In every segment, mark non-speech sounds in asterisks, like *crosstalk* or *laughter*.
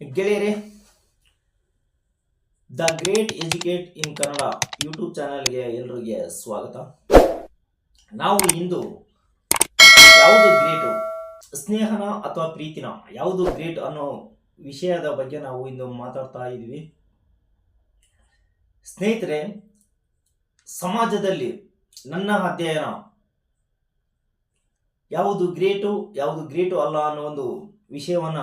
ಗೆಳೆಯರೇ, the great educate in Kannada YouTube ಚಾನಲ್ಗೆ ಎಲ್ರಿಗೆ ಸ್ವಾಗತ. ನಾವು ಇಂದು ಯಾವುದು ಗ್ರೇಟು, ಸ್ನೇಹನ ಅಥವಾ ಪ್ರೀತಿನ, ಯಾವುದು ಗ್ರೇಟ್ ಅನ್ನೋ ವಿಷಯದ ಬಗ್ಗೆ ನಾವು ಇಂದು ಮಾತಾಡ್ತಾ ಇದ್ವಿ ಸ್ನೇಹಿತರೆ, ಸಮಾಜದಲ್ಲಿ ನನ್ನ ಅಧ್ಯಯನ ಯಾವುದು ಗ್ರೇಟು ಯಾವುದು ಗ್ರೇಟು ಅಲ್ಲ ಅನ್ನೋ ಒಂದು ವಿಷಯವನ್ನ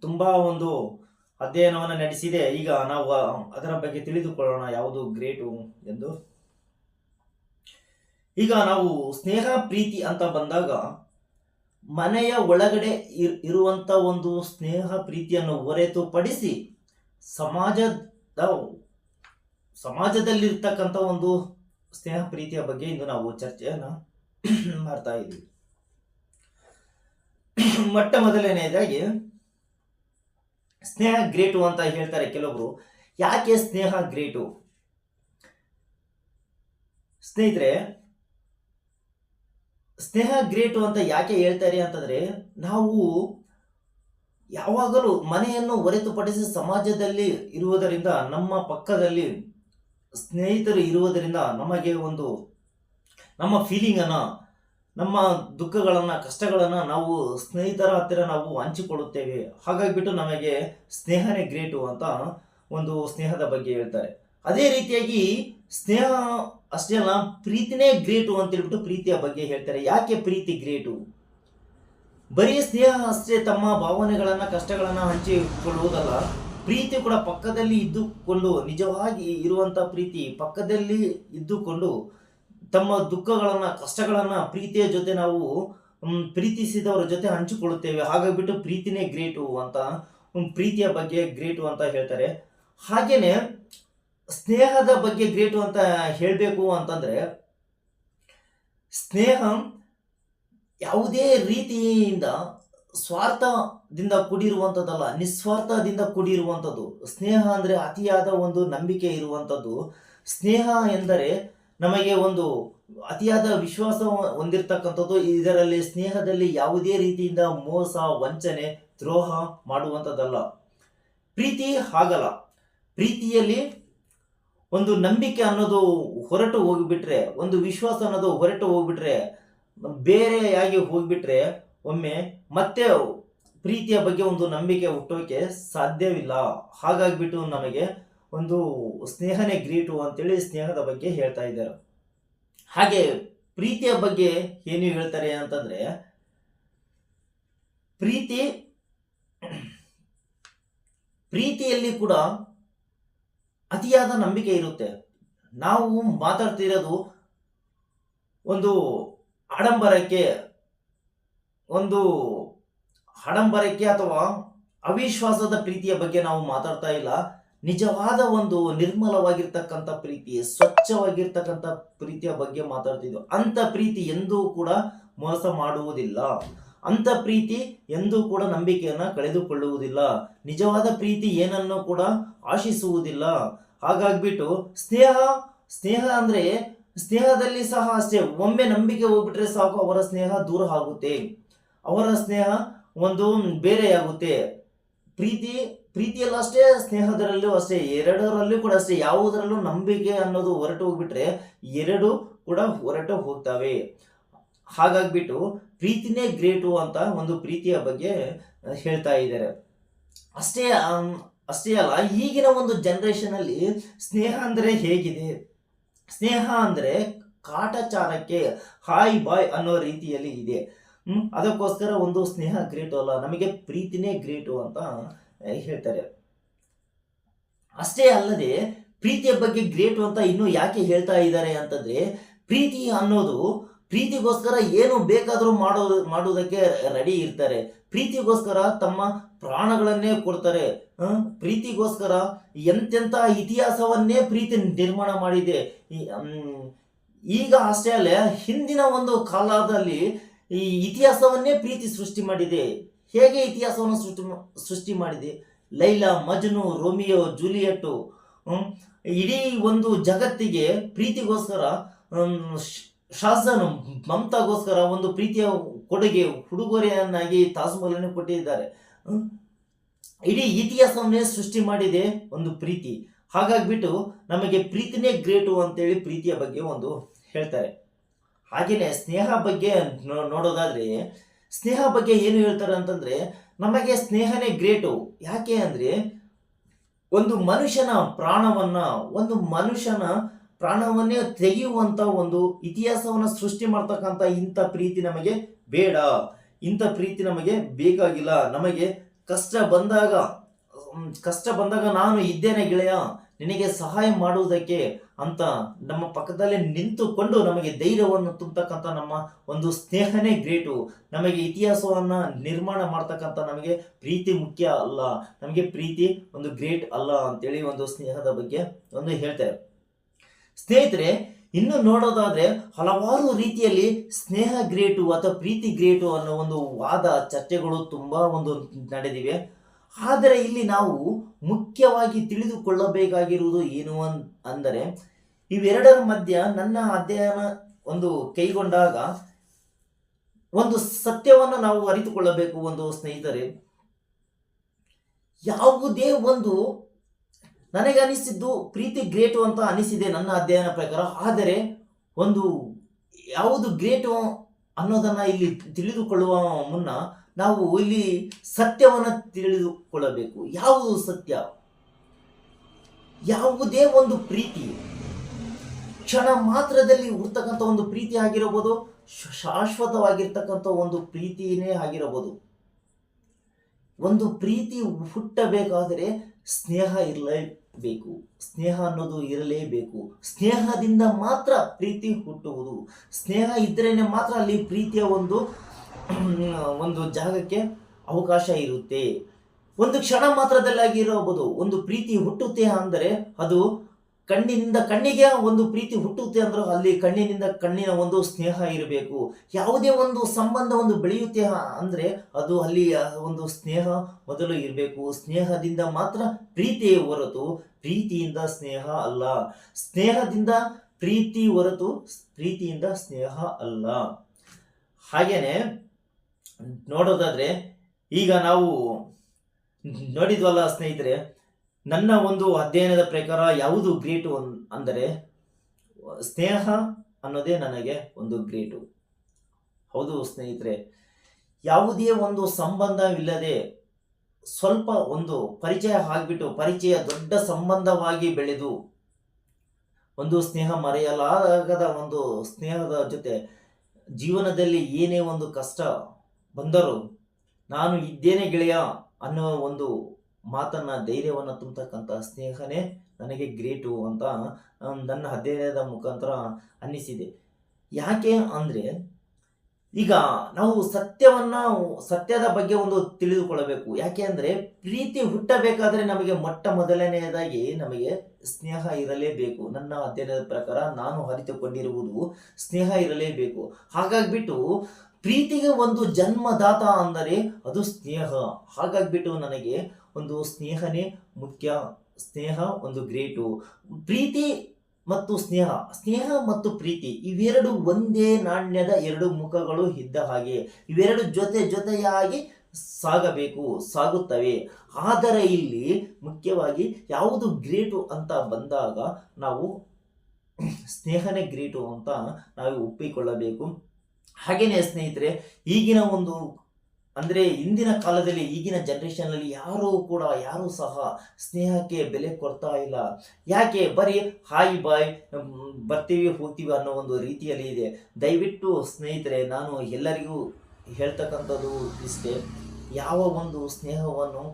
ತುಂಬಾ ಒಂದು ಅಧ್ಯಯನವನ್ನು ನಡೆಸಿದೆ. ಈಗ ನಾವು ಅದರ ಬಗ್ಗೆ ತಿಳಿದುಕೊಳ್ಳೋಣ ಯಾವುದು ಗ್ರೇಟು ಎಂದು. ಈಗ ನಾವು ಸ್ನೇಹ, ಪ್ರೀತಿ ಅಂತ ಬಂದಾಗ ಮನೆಯ ಒಳಗಡೆ ಇರ್- ಇರುವಂತ ಒಂದು ಸ್ನೇಹ, ಪ್ರೀತಿಯನ್ನು ಹೊರತುಪಡಿಸಿ ಸಮಾಜದ, ಸಮಾಜದಲ್ಲಿರ್ತಕ್ಕಂಥ ಒಂದು ಸ್ನೇಹ, ಪ್ರೀತಿಯ ಬಗ್ಗೆ ಇಂದು ನಾವು ಚರ್ಚೆಯನ್ನು ಮಾಡ್ತಾ ಇದ್ದೀವಿ. ಮೊಟ್ಟ ಮೊದಲನೆಯದಾಗಿ ಸ್ನೇಹ ಗ್ರೇಟು ಅಂತ ಹೇಳ್ತಾರೆ ಕೆಲವೊಬ್ರು ಯಾಕೆ ಸ್ನೇಹ ಗ್ರೇಟು? ಸ್ನೇಹಿತರೆ, ಸ್ನೇಹ ಗ್ರೇಟು ಅಂತ ಯಾಕೆ ಹೇಳ್ತಾರೆ ಅಂತಂದ್ರೆ, ನಾವು ಯಾವಾಗಲೂ ಮನೆಯನ್ನು ಹೊರತುಪಡಿಸಿ ಸಮಾಜದಲ್ಲಿ ಇರುವುದರಿಂದ, ನಮ್ಮ ಪಕ್ಕದಲ್ಲಿ ಸ್ನೇಹಿತರು ಇರುವುದರಿಂದ ನಮಗೆ ಒಂದು, ನಮ್ಮ ಫೀಲಿಂಗ್ ಅನ್ನ ನಮ್ಮ ದುಃಖಗಳನ್ನು, ಕಷ್ಟಗಳನ್ನು ನಾವು ಸ್ನೇಹಿತರ ಹತ್ತಿರ ನಾವು ಹಂಚಿಕೊಳ್ಳುತ್ತೇವೆ. ಹಾಗಾಗಿಬಿಟ್ಟು ನಮಗೆ ಸ್ನೇಹನೇ ಗ್ರೇಟು ಅಂತ ಒಂದು ಸ್ನೇಹದ ಬಗ್ಗೆ ಹೇಳ್ತಾರೆ. ಅದೇ ರೀತಿಯಾಗಿ ಸ್ನೇಹ ಅಷ್ಟೇ ಅಲ್ಲ, ಪ್ರೀತಿನೇ ಗ್ರೇಟು ಅಂತ ಹೇಳ್ಬಿಟ್ಟು ಪ್ರೀತಿಯ ಬಗ್ಗೆ ಹೇಳ್ತಾರೆ. ಯಾಕೆ ಪ್ರೀತಿ ಗ್ರೇಟು? ಬರೀ ಸ್ನೇಹ ಅಷ್ಟೇ ತಮ್ಮ ಭಾವನೆಗಳನ್ನು, ಕಷ್ಟಗಳನ್ನು ಹಂಚಿಕೊಳ್ಳುವುದಲ್ಲ, ಪ್ರೀತಿ ಕೂಡ ಪಕ್ಕದಲ್ಲಿ ಇದ್ದುಕೊಂಡು, ನಿಜವಾಗಿ ಇರುವಂತ ಪ್ರೀತಿ ಪಕ್ಕದಲ್ಲಿ ಇದ್ದುಕೊಂಡು ತಮ್ಮ ದುಃಖಗಳನ್ನು, ಕಷ್ಟಗಳನ್ನು ಪ್ರೀತಿಯ ಜೊತೆ ನಾವು ಪ್ರೀತಿಸಿದವರ ಜೊತೆ ಹಂಚಿಕೊಳ್ಳುತ್ತೇವೆ. ಹಾಗಾಗ್ಬಿಟ್ಟು ಪ್ರೀತಿನೇ ಗ್ರೇಟು ಅಂತ ಪ್ರೀತಿಯ ಬಗ್ಗೆ ಗ್ರೇಟು ಅಂತ ಹೇಳ್ತಾರೆ. ಹಾಗೇನೆ ಸ್ನೇಹದ ಬಗ್ಗೆ ಗ್ರೇಟು ಅಂತ ಹೇಳಬೇಕು ಅಂತಂದ್ರೆ, ಸ್ನೇಹ ಯಾವುದೇ ರೀತಿಯಿಂದ ಸ್ವಾರ್ಥದಿಂದ ಕೂಡಿರುವಂಥದ್ದಲ್ಲ, ನಿಸ್ವಾರ್ಥದಿಂದ ಕೂಡಿರುವಂಥದ್ದು. ಸ್ನೇಹ ಅಂದರೆ ಅತಿಯಾದ ಒಂದು ನಂಬಿಕೆ ಇರುವಂಥದ್ದು. ಸ್ನೇಹ ಎಂದರೆ ನಮಗೆ ಒಂದು ಅತಿಯಾದ ವಿಶ್ವಾಸ ಹೊಂದಿರತಕ್ಕಂಥದ್ದು, ಇದರಲ್ಲಿ ಸ್ನೇಹದಲ್ಲಿ ಯಾವುದೇ ರೀತಿಯಿಂದ ಮೋಸ, ವಂಚನೆ, ದ್ರೋಹ ಮಾಡುವಂಥದ್ದಲ್ಲ. ಪ್ರೀತಿ ಹಾಗಲ್ಲ. ಪ್ರೀತಿಯಲ್ಲಿ ಒಂದು ನಂಬಿಕೆ ಅನ್ನೋದು ಹೊರಟು ಹೋಗಿಬಿಟ್ರೆ, ಒಂದು ವಿಶ್ವಾಸ ಅನ್ನೋದು ಹೊರಟು ಹೋಗ್ಬಿಟ್ರೆ, ಬೇರೆಯಾಗಿ ಹೋಗ್ಬಿಟ್ರೆ, ಒಮ್ಮೆ ಮತ್ತೆ ಪ್ರೀತಿಯ ಬಗ್ಗೆ ಒಂದು ನಂಬಿಕೆ ಹುಟ್ಟೋಕೆ ಸಾಧ್ಯವಿಲ್ಲ. ಹಾಗಾಗಿಬಿಟ್ಟು ನಮಗೆ ಒಂದು ಸ್ನೇಹನೇ ಗ್ರೀಟು ಅಂತೇಳಿ ಸ್ನೇಹದ ಬಗ್ಗೆ ಹೇಳ್ತಾ ಇದ್ದಾರೆ. ಹಾಗೆ ಪ್ರೀತಿಯ ಬಗ್ಗೆ ಏನು ಹೇಳ್ತಾರೆ ಅಂತಂದ್ರೆ, ಪ್ರೀತಿ, ಪ್ರೀತಿಯಲ್ಲಿ ಕೂಡ ಅತಿಯಾದ ನಂಬಿಕೆ ಇರುತ್ತೆ. ನಾವು ಮಾತಾಡ್ತಿರೋದು ಒಂದು ಆಡಂಬರಕ್ಕೆ ಒಂದು ಆಡಂಬರಕ್ಕೆ ಅಥವಾ ಅವಿಶ್ವಾಸದ ಪ್ರೀತಿಯ ಬಗ್ಗೆ ನಾವು ಮಾತಾಡ್ತಾ ಇಲ್ಲ. ನಿಜವಾದ ಒಂದು ನಿರ್ಮಲವಾಗಿರ್ತಕ್ಕಂಥ ಪ್ರೀತಿ, ಸ್ವಚ್ಛವಾಗಿರ್ತಕ್ಕಂಥ ಪ್ರೀತಿಯ ಬಗ್ಗೆ ಮಾತಾಡ್ತಿದ್ವು. ಅಂತ ಪ್ರೀತಿ ಎಂದೂ ಕೂಡ ಮೋಸ ಮಾಡುವುದಿಲ್ಲ. ಅಂತ ಪ್ರೀತಿ ಎಂದೂ ಕೂಡ ನಂಬಿಕೆಯನ್ನ ಕಳೆದುಕೊಳ್ಳುವುದಿಲ್ಲ. ನಿಜವಾದ ಪ್ರೀತಿ ಏನನ್ನು ಕೂಡ ಆಶಿಸುವುದಿಲ್ಲ. ಹಾಗಾಗ್ಬಿಟ್ಟು ಸ್ನೇಹ ಸ್ನೇಹ ಅಂದ್ರೆ ಸ್ನೇಹದಲ್ಲಿ ಸಹ ಅಷ್ಟೇ, ಒಮ್ಮೆ ನಂಬಿಕೆ ಹೋಗ್ಬಿಟ್ರೆ ಸಾಕು, ಅವರ ಸ್ನೇಹ ದೂರ ಆಗುತ್ತೆ. ಅವರ ಸ್ನೇಹ ಒಂದು ಬೇರೆಯಾಗುತ್ತೆ. ಪ್ರೀತಿ ಪ್ರೀತಿಯಲ್ಲೂ ಅಷ್ಟೇ, ಸ್ನೇಹದರಲ್ಲೂ ಅಷ್ಟೇ, ಎರಡರಲ್ಲೂ ಕೂಡ ಅಷ್ಟೇ, ಯಾವುದರಲ್ಲೂ ನಂಬಿಕೆ ಅನ್ನೋದು ಹೊರಟು ಹೋಗ್ಬಿಟ್ರೆ ಎರಡು ಕೂಡ ಹೊರಟು ಹೋಗ್ತವೆ. ಹಾಗಾಗ್ಬಿಟ್ಟು ಪ್ರೀತಿನೇ ಗ್ರೇಟು ಅಂತ ಒಂದು ಪ್ರೀತಿಯ ಬಗ್ಗೆ ಹೇಳ್ತಾ ಇದ್ದಾರೆ. ಅಷ್ಟೇ ಅಷ್ಟೇ ಅಲ್ಲ, ಈಗಿನ ಒಂದು ಜನರೇಷನ್ ಅಲ್ಲಿ ಸ್ನೇಹ ಅಂದ್ರೆ ಹೇಗಿದೆ? ಸ್ನೇಹ ಅಂದ್ರೆ ಕಾಟಚಾರಕ್ಕೆ ಹಾಯ್ ಬಾಯ್ ಅನ್ನೋ ರೀತಿಯಲ್ಲಿ ಇದೆ. ಅದಕ್ಕೋಸ್ಕರ ಒಂದು ಸ್ನೇಹ ಗ್ರೇಟು ಅಲ್ಲ, ನಮಗೆ ಪ್ರೀತಿನೇ ಗ್ರೇಟು ಅಂತ ಹೇಳ್ತಾರೆ. ಅಷ್ಟೇ ಅಲ್ಲದೆ ಪ್ರೀತಿಯ ಬಗ್ಗೆ ಗ್ರೇಟು ಅಂತ ಇನ್ನು ಯಾಕೆ ಹೇಳ್ತಾ ಇದ್ದಾರೆ ಅಂತಂದ್ರೆ, ಪ್ರೀತಿ ಅನ್ನೋದು ಪ್ರೀತಿಗೋಸ್ಕರ ಏನು ಬೇಕಾದರೂ ಮಾಡೋ, ಮಾಡುವುದಕ್ಕೆ ರೆಡಿ ಇರ್ತಾರೆ. ಪ್ರೀತಿಗೋಸ್ಕರ ತಮ್ಮ ಪ್ರಾಣಗಳನ್ನೇ ಕೊಡ್ತಾರೆ. ಪ್ರೀತಿಗೋಸ್ಕರ ಎಂತೆಂಥ ಇತಿಹಾಸವನ್ನೇ ಪ್ರೀತಿ ನಿರ್ಮಾಣ ಮಾಡಿದೆ. ಈಗ ಅಷ್ಟೇ ಅಲ್ಲೇ ಹಿಂದಿನ ಒಂದು ಕಾಲದಲ್ಲಿ ಈ ಇತಿಹಾಸವನ್ನೇ ಪ್ರೀತಿ ಸೃಷ್ಟಿ ಮಾಡಿದೆ. ಹೇಗೆ ಇತಿಹಾಸವನ್ನು ಸೃಷ್ಟಿ ಸೃಷ್ಟಿ ಮಾಡಿದೆ? ಲೈಲಾ, ಮಜ್ನು, ರೋಮಿಯೋ, ಜೂಲಿಯಟ್ಟು ಇಡೀ ಒಂದು ಜಗತ್ತಿಗೆ ಪ್ರೀತಿಗೋಸ್ಕರ ಶಾಸನ ಮಮತಾಗೋಸ್ಕರ ಒಂದು ಪ್ರೀತಿಯ ಕೊಡುಗೆ ಉಡುಗೊರೆಯನ್ನಾಗಿ ತಾಜ್ಮಹಲನ್ನು ಕೊಟ್ಟಿದ್ದಾರೆ. ಇಡೀ ಇತಿಹಾಸವನ್ನೇ ಸೃಷ್ಟಿ ಮಾಡಿದೆ ಒಂದು ಪ್ರೀತಿ. ಹಾಗಾಗ್ಬಿಟ್ಟು ನಮಗೆ ಪ್ರೀತಿನೇ ಗ್ರೇಟು ಅಂತೇಳಿ ಪ್ರೀತಿಯ ಬಗ್ಗೆ ಒಂದು ಹೇಳ್ತಾರೆ. ಹಾಗೆಯೇ ಸ್ನೇಹ ಬಗ್ಗೆ ನೋಡೋದಾದ್ರೆ ಸ್ನೇಹ ಬಗ್ಗೆ ಏನು ಹೇಳ್ತಾರೆ ಅಂತಂದ್ರೆ, ನಮಗೆ ಸ್ನೇಹನೇ ಗ್ರೇಟು ಯಾಕೆ ಅಂದ್ರೆ, ಒಂದು ಮನುಷ್ಯನ ಪ್ರಾಣವನ್ನು, ಒಂದು ಮನುಷ್ಯನ ಪ್ರಾಣವನ್ನೇ ತೆಗೆಯುವಂತ ಒಂದು ಇತಿಹಾಸವನ್ನ ಸೃಷ್ಟಿ ಮಾಡ್ತಕ್ಕಂಥ ಇಂಥ ಪ್ರೀತಿ ನಮಗೆ ಬೇಡ. ಇಂಥ ಪ್ರೀತಿ ನಮಗೆ ಬೇಕಾಗಿಲ್ಲ. ನಮಗೆ ಕಷ್ಟ ಬಂದಾಗ ಕಷ್ಟ ಬಂದಾಗ ನಾನು ಇದ್ದೇನೆ ಗೆಳೆಯ. ನಿನಗೆ ಸಹಾಯ ಮಾಡುವುದಕ್ಕೆ ಅಂತ ನಮ್ಮ ಪಕ್ಕದಲ್ಲೇ ನಿಂತುಕೊಂಡು ನಮಗೆ ಧೈರ್ಯವನ್ನು ತುಂಬತಕ್ಕಂಥ ನಮ್ಮ ಒಂದು ಸ್ನೇಹನೇ ಗ್ರೇಟು. ನಮಗೆ ಇತಿಹಾಸವನ್ನು ನಿರ್ಮಾಣ ಮಾಡ್ತಕ್ಕಂಥ ನಮಗೆ ಪ್ರೀತಿ ಮುಖ್ಯ ಅಲ್ಲ. ನಮಗೆ ಪ್ರೀತಿ ಒಂದು ಗ್ರೇಟ್ ಅಲ್ಲ ಅಂತೇಳಿ ಒಂದು ಸ್ನೇಹದ ಬಗ್ಗೆ ಒಂದು ಹೇಳ್ತಾರೆ. ಸ್ನೇಹಿತರೆ, ಇನ್ನು ನೋಡೋದಾದ್ರೆ ಹಲವಾರು ರೀತಿಯಲ್ಲಿ ಸ್ನೇಹ ಗ್ರೇಟು ಅಥವಾ ಪ್ರೀತಿ ಗ್ರೇಟು ಅನ್ನೋ ಒಂದು ವಾದ ಚರ್ಚೆಗಳು ತುಂಬಾ ಒಂದು ನಡೆದಿವೆ. ಆದರೆ ಇಲ್ಲಿ ನಾವು ಮುಖ್ಯವಾಗಿ ತಿಳಿದುಕೊಳ್ಳಬೇಕಾಗಿರುವುದು ಏನು ಅನ್, ಅಂದರೆ ಇವೆರಡರ ಮಧ್ಯ ನನ್ನ ಅಧ್ಯಯನ ಒಂದು ಕೈಗೊಂಡಾಗ ಒಂದು ಸತ್ಯವನ್ನು ನಾವು ಅರಿತುಕೊಳ್ಳಬೇಕು ಒಂದು ಸ್ನೇಹಿತರೆ. ಯಾವುದೇ ಒಂದು ನನಗೆ ಅನಿಸಿದ್ದು ಪ್ರೀತಿ ಗ್ರೇಟು ಅಂತ ಅನಿಸಿದೆ ನನ್ನ ಅಧ್ಯಯನ ಪ್ರಕಾರ. ಆದರೆ ಒಂದು ಯಾವುದು ಗ್ರೇಟು ಅನ್ನೋದನ್ನ ಇಲ್ಲಿ ತಿಳಿದುಕೊಳ್ಳುವ ಮುನ್ನ ನಾವು ಇಲ್ಲಿ ಸತ್ಯವನ್ನು ತಿಳಿದುಕೊಳ್ಳಬೇಕು. ಯಾವುದು ಸತ್ಯ? ಯಾವುದೇ ಒಂದು ಪ್ರೀತಿ. ಕ್ಷಣ ಮಾತ್ರದಲ್ಲಿ ಹುಡ್ತಕ್ಕಂಥ ಒಂದು ಪ್ರೀತಿ ಆಗಿರಬಹುದು, ಶಾಶ್ವತವಾಗಿರ್ತಕ್ಕಂಥ ಒಂದು ಪ್ರೀತಿಯೇ ಆಗಿರಬಹುದು. ಒಂದು ಪ್ರೀತಿ ಹುಟ್ಟಬೇಕಾದರೆ ಸ್ನೇಹ ಇರಲೇಬೇಕು. ಸ್ನೇಹ ಅನ್ನೋದು ಇರಲೇಬೇಕು. ಸ್ನೇಹದಿಂದ ಮಾತ್ರ ಪ್ರೀತಿ ಹುಟ್ಟುವುದು. ಸ್ನೇಹ ಇದ್ರೇನೆ ಮಾತ್ರ ಅಲ್ಲಿ ಪ್ರೀತಿಯ ಒಂದು *clears throat* ಒಂದು ಜಾಗಕ್ಕೆ ಅವಕಾಶ ಇರುತ್ತೆ. ಒಂದು ಕ್ಷಣ ಮಾತ್ರದಲ್ಲಾಗಿರಬಹುದು ಒಂದು ಪ್ರೀತಿ ಹುಟ್ಟುತ್ತೆ ಅಂದರೆ ಅದು ಕಣ್ಣಿನಿಂದ ಕಣ್ಣಿಗೆ ಒಂದು ಪ್ರೀತಿ ಹುಟ್ಟುತ್ತೆ ಅಂದ್ರೆ ಅಲ್ಲಿ ಕಣ್ಣಿನಿಂದ ಕಣ್ಣಿನ ಒಂದು ಸ್ನೇಹ ಇರಬೇಕು. ಯಾವುದೇ ಒಂದು ಸಂಬಂಧ ಒಂದು ಬೆಳೆಯುತ್ತೆ ಅಂದ್ರೆ ಅದು ಅಲ್ಲಿ ಒಂದು ಸ್ನೇಹ ಮೊದಲು ಇರಬೇಕು. ಸ್ನೇಹದಿಂದ ಮಾತ್ರ ಪ್ರೀತಿಯೇ ಹೊರತು ಪ್ರೀತಿಯಿಂದ ಸ್ನೇಹ ಅಲ್ಲ. ಸ್ನೇಹದಿಂದ ಪ್ರೀತಿ ಹೊರತು ಪ್ರೀತಿಯಿಂದ ಸ್ನೇಹ ಅಲ್ಲ. ಹಾಗೇನೆ ನೋಡೋದಾದ್ರೆ, ಈಗ ನಾವು ನೋಡಿದ್ವಲ್ಲ ಸ್ನೇಹಿತರೆ, ನನ್ನ ಒಂದು ಅಧ್ಯಯನದ ಪ್ರಕಾರ ಯಾವುದು ಗ್ರೇಟು ಅಂದರೆ ಸ್ನೇಹ ಅನ್ನೋದೇ ನನಗೆ ಒಂದು ಗ್ರೇಟು. ಹೌದು ಸ್ನೇಹಿತರೆ, ಯಾವುದೇ ಒಂದು ಸಂಬಂಧವಿಲ್ಲದೆ ಸ್ವಲ್ಪ ಒಂದು ಪರಿಚಯ ಆಗಿಬಿಟ್ಟು, ಪರಿಚಯ ದೊಡ್ಡ ಸಂಬಂಧವಾಗಿ ಬೆಳೆದು ಒಂದು ಸ್ನೇಹ ಮರೆಯಲಾಗದ ಒಂದು ಸ್ನೇಹದ ಜೊತೆ ಜೀವನದಲ್ಲಿ ಏನೇ ಒಂದು ಕಷ್ಟ ಬಂದರೂ. ನಾನು ಇದ್ದೇನೆ ಗೆಳೆಯ ಅನ್ನೋ ಒಂದು ಮಾತನ್ನ ಧೈರ್ಯವನ್ನು ತುಂಬತಕ್ಕಂಥ ಸ್ನೇಹನೇ ನನಗೆ ಗ್ರೇಟು ಅಂತ ನನ್ನ ಅಧ್ಯಯನದ ಮುಖಾಂತರ ಅನ್ನಿಸಿದೆ. ಯಾಕೆ ಅಂದರೆ, ಈಗ ನಾವು ಸತ್ಯವನ್ನ, ಸತ್ಯದ ಬಗ್ಗೆ ಒಂದು ತಿಳಿದುಕೊಳ್ಳಬೇಕು. ಯಾಕೆ ಅಂದರೆ, ಪ್ರೀತಿ ಹುಟ್ಟಬೇಕಾದ್ರೆ ನಮಗೆ ಮೊಟ್ಟ ಮೊದಲನೆಯದಾಗಿ ನಮಗೆ ಸ್ನೇಹ ಇರಲೇಬೇಕು. ನನ್ನ ಅಧ್ಯಯನದ ಪ್ರಕಾರ ನಾನು ಅರಿತುಕೊಂಡಿರುವುದು ಸ್ನೇಹ ಇರಲೇಬೇಕು. ಹಾಗಾಗ್ಬಿಟ್ಟು ಪ್ರೀತಿಗೆ ಒಂದು ಜನ್ಮದಾತ ಅಂದರೆ ಅದು ಸ್ನೇಹ. ಹಾಗಾಗ್ಬಿಟ್ಟು ನನಗೆ ಒಂದು ಸ್ನೇಹನೇ ಮುಖ್ಯ. ಸ್ನೇಹ ಒಂದು ಗ್ರೇಟು. ಪ್ರೀತಿ ಮತ್ತು ಸ್ನೇಹ. ಸ್ನೇಹ ಮತ್ತು ಪ್ರೀತಿ ಇವೆರಡು ಒಂದೇ ನಾಣ್ಯದ ಎರಡು ಮುಖಗಳು ಇದ್ದ ಹಾಗೆ. ಇವೆರಡು ಜೊತೆ ಜೊತೆಯಾಗಿ ಸಾಗಬೇಕು, ಸಾಗುತ್ತವೆ. ಆದರೆ ಇಲ್ಲಿ ಮುಖ್ಯವಾಗಿ ಯಾವುದು ಗ್ರೇಟು ಅಂತ ಬಂದಾಗ ನಾವು ಸ್ನೇಹನೇ ಗ್ರೇಟು ಅಂತ ನಾವು ಒಪ್ಪಿಕೊಳ್ಳಬೇಕು. ಹಾಗೇನೆ ಸ್ನೇಹಿತರೆ, ಈಗಿನ ಒಂದು, ಅಂದರೆ ಇಂದಿನ ಕಾಲದಲ್ಲಿ, ಈಗಿನ ಜನ್ರೇಷನ್ನಲ್ಲಿ ಯಾರೂ ಕೂಡ, ಯಾರೂ ಸಹ ಸ್ನೇಹಕ್ಕೆ ಬೆಲೆ ಕೊಡ್ತಾ ಇಲ್ಲ. ಯಾಕೆ? ಬರೀ ಹಾಯ್, ಬಾಯ್ ಬರ್ತೀವಿ, ಹೋಗ್ತೀವಿ ಅನ್ನೋ ಒಂದು ರೀತಿಯಲ್ಲಿ ಇದೆ. ದಯವಿಟ್ಟು ಸ್ನೇಹಿತರೆ, ನಾನು ಎಲ್ಲರಿಗೂ ಹೇಳ್ತಕ್ಕಂಥದ್ದು ಇಷ್ಟೇ. ಯಾವ ಒಂದು ಸ್ನೇಹವನ್ನು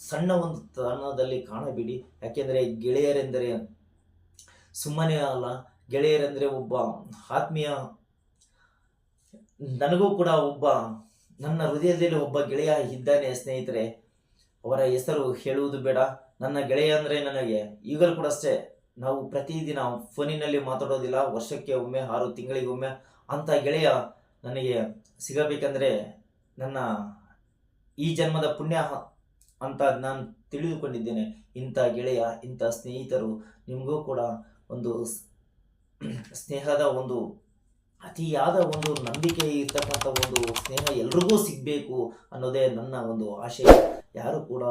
ಸಣ್ಣ ಒಂದು ತನದಲ್ಲಿ ಕಾಣಬೇಡಿ. ಯಾಕೆಂದರೆ ಗೆಳೆಯರೆಂದರೆ, ಸುಮ್ಮನೆ ಅಲ್ಲ. ಗೆಳೆಯರೆಂದರೆ ಒಬ್ಬ ಆತ್ಮೀಯ ನನಗೂ ಕೂಡ ಒಬ್ಬ, ನನ್ನ ಹೃದಯದಲ್ಲಿ ಒಬ್ಬ ಗೆಳೆಯ ಇದ್ದಾನೆ ಸ್ನೇಹಿತರೆ. ಅವರ ಹೆಸರು ಹೇಳುವುದು ಬೇಡ. ನನ್ನ ಗೆಳೆಯ ಅಂದರೆ ನನಗೆ, ಈಗಲೂ ಕೂಡ ಅಷ್ಟೇ. ನಾವು ಪ್ರತಿದಿನ ಫೋನಿನಲ್ಲಿ ಮಾತಾಡೋದಿಲ್ಲ. ವರ್ಷಕ್ಕೆ ಒಮ್ಮೆ, ಆರು ತಿಂಗಳಿಗೊಮ್ಮೆ ಅಂಥ ಗೆಳೆಯ ನನಗೆ ಸಿಗಬೇಕಂದ್ರೆ ನನ್ನ ಈ ಜನ್ಮದ ಪುಣ್ಯ ಅಂತ ನಾನು ತಿಳಿದುಕೊಂಡಿದ್ದೇನೆ. ಇಂಥ ಗೆಳೆಯ, ಇಂಥ ಸ್ನೇಹಿತರು ನಿಮಗೂ ಕೂಡ ಒಂದು ಸ್ನೇಹದ ಒಂದು ಅತಿಯಾದ ಒಂದು ನಂಬಿಕೆ ಇರ್ತಕ್ಕಂಥ ಒಂದು ಸ್ನೇಹ ಎಲ್ರಿಗೂ ಸಿಗಬೇಕು ಅನ್ನೋದೇ ನನ್ನ ಒಂದು ಆಶಯ ಯಾರು ಕೂಡ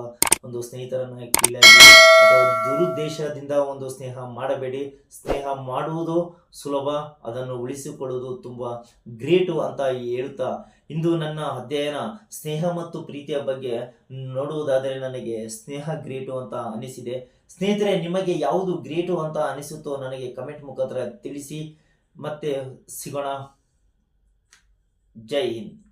ಒಂದು ಸ್ನೇಹಿತರನ್ನ ಕೀಳಾಗಿ ಅಥವಾ ದುರುದ್ದೇಶದಿಂದ ಒಂದು ಸ್ನೇಹ ಮಾಡಬೇಡಿ. ಸ್ನೇಹ ಮಾಡುವುದು ಸುಲಭ, ಅದನ್ನು ಉಳಿಸಿಕೊಳ್ಳುವುದು ತುಂಬ ಗ್ರೇಟು ಅಂತ ಹೇಳ್ತಾ ಇಂದು ನನ್ನ ಅಧ್ಯಯನ ಸ್ನೇಹ ಮತ್ತು ಪ್ರೀತಿಯ ಬಗ್ಗೆ ನೋಡುವುದಾದರೆ ನನಗೆ ಸ್ನೇಹ ಗ್ರೇಟು ಅಂತ ಅನಿಸಿದೆ. ಸ್ನೇಹಿತರೆ, ನಿಮಗೆ ಯಾವುದು ಗ್ರೇಟು ಅಂತ ಅನಿಸುತ್ತೋ ನನಗೆ ಕಮೆಂಟ್ ಮುಖಾಂತರ ತಿಳಿಸಿ. ಮತ್ತೆ ಸಿಗೋಣ. ಜೈ ಹಿಂದ್.